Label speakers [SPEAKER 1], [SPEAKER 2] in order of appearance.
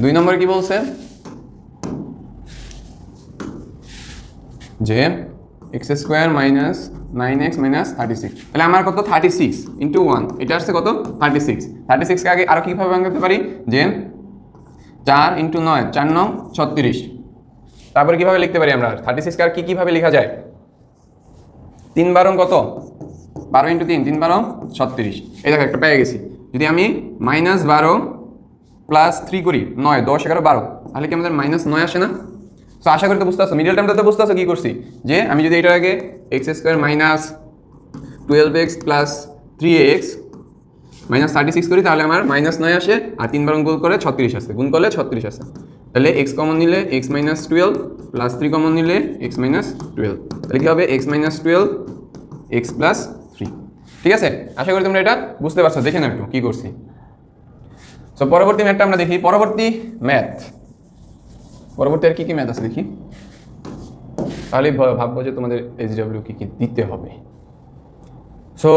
[SPEAKER 1] দুই নম্বরে কি বলছে? যে x square minus nine x minus thirty six তাহলে আমার কত? থার্টি সিক্স ইন্টু ওয়ান এটা আসছে কত? থার্টি সিক্স থার্টি সিক্সকে আগে আরও কীভাবে ভাঙতে পারি? যে চার ইন্টু নয়, চার নং ছত্রিশ। তারপরে কীভাবে লিখতে পারি আমরা? থার্টি সিক্সকে আর কী কীভাবে লেখা যায়? তিন বারং কত? বারো ইন্টু তিন তিন বারো ছত্রিশ। এই দেখো, একটা পেয়ে গেছি। যদি আমি মাইনাস বারো প্লাস থ্রি করি, নয়, দশ, এগারো, বারো। তাহলে কি আমাদের মাইনাস নয় আসে না? তো আশা করি তো বুঝতে পারছ। মিডিয়াল টার্মটা তো বুঝতে পারছ কী করছি? যে আমি যদি এটার আগে x square minus twelve x plus three x minus thirty six করি, তাহলে আমার মাইনাস নয় আসে, আর তিনবার গুণ করে ছত্রিশ আসে। গুণ করলে ছত্রিশ আসে। তাহলে এক্স কমন নিলে x minus twelve plus three common নিলে এক্স মাইনাস টুয়েলভ তাহলে কী হবে? X minus twelve x plus three ঠিক আছে? আশা করি তোমরা এটা বুঝতে পারছ। দেখে না একটু কী করছি। সো পরবর্তী ম্যাথটা আমরা দেখি। পরবর্তী ম্যাথ পরবর্তী আর কী কী ম্যাথ আছে দেখি? তাহলে ভাববো যে তোমাদের এইচডাব্লিউ কী কী দিতে হবে। সো